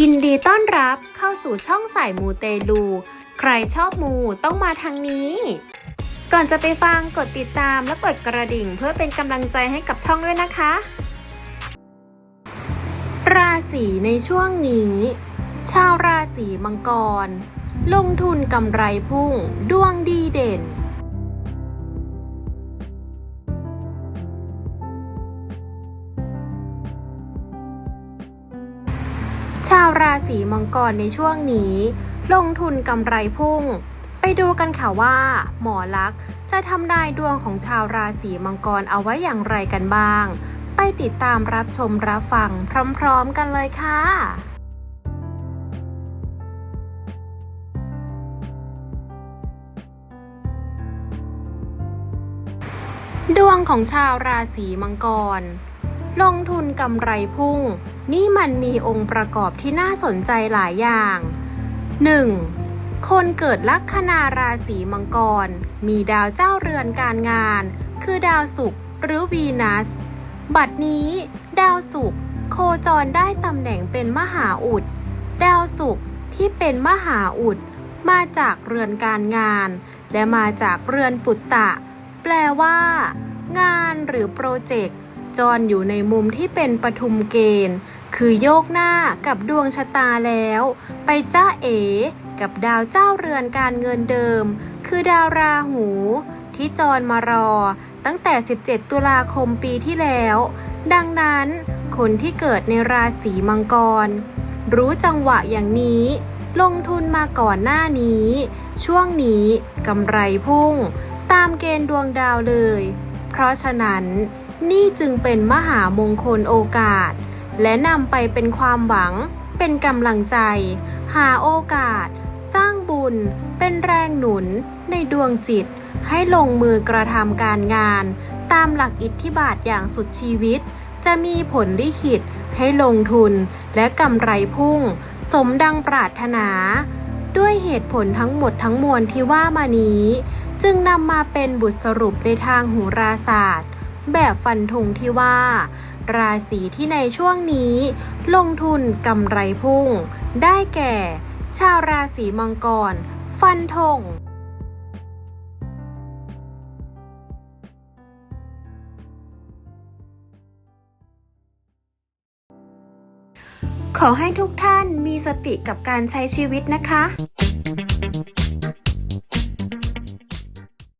ยินดีต้อนรับเข้าสู่ช่องสายมูเตลู ใครชอบมูต้องมาทางนี้ ก่อนจะไปฟังกดติดตามและกดกระดิ่งเพื่อเป็นกำลังใจให้กับช่องด้วยนะคะ ราศีในช่วงนี้ ชาวราศีมังกร ลงทุนกำไรพุ่ง ดวงดีเด่น ชาวราศีมังกรในช่วงนี้ ลงทุนกำไรพุ่ง ไปดูกันค่ะว่า หมอลักษณ์จะทำนายดวงของชาวราศีมังกรเอาไว้อย่างไรกันบ้าง ไปติดตามรับชมรับฟังพร้อมๆกันเลยค่ะดวงของชาวราศีมังกร ลงทุนกำไรพุ่ง นี่มันมีองค์ประกอบที่น่าสนใจหลายอย่าง 1. คนเกิดลัคนาราศีมังกร มีดาวเจ้าเรือนการงาน คือดาวศุกร์หรือวีนัส บัดนี้ ดาวศุกร์โคจรได้ตำแหน่งเป็นมหาอุด ดาวศุกร์ที่เป็นมหาอุด มาจากเรือนการงาน และมาจากเรือนปุตตะ แปลว่า งานหรือโปรเจกต์ จรอยู่ในมุมที่เป็นปทุมเกณฑ์ คือโยกหน้ากับดวงชะตาแล้ว ไปจ้าเอ กับดาวเจ้าเรือนการเงินเดิม คือดาวราหู ที่จรมารอ ตั้งแต่ 17 ตุลาคมปีที่แล้ว ดังนั้นคนที่เกิดในราศีมังกร รู้จังหวะอย่างนี้ ลงทุนมาก่อนหน้านี้ ช่วงนี้กำไรพุ่ง ตามเกณฑ์ดวงดาวเลย เพราะฉะนั้น นี่จึงเป็นมหามงคลโอกาส และนำไปเป็นความหวัง เป็นกำลังใจ หาโอกาส สร้างบุญ เป็นแรงหนุน ในดวงจิต ให้ลงมือกระทำการงาน ตามหลักอิทธิบาทอย่างสุดชีวิต จะมีผลลิขิตให้ลงทุนและกำไรพุ่ง สมดังปรารถนา ด้วยเหตุผลทั้งหมดทั้งมวลที่ว่ามานี้ จึงนำมาเป็นบทสรุปในทางโหราศาสตร์ แบบฟันธงที่ว่า ราศีที่ในช่วงนี้ ลงทุนกำไรพุ่ง ได้แก่ ชาวราศีมังกร ฟันธงขอให้ทุกท่านมีสติกับการใช้ชีวิตนะคะ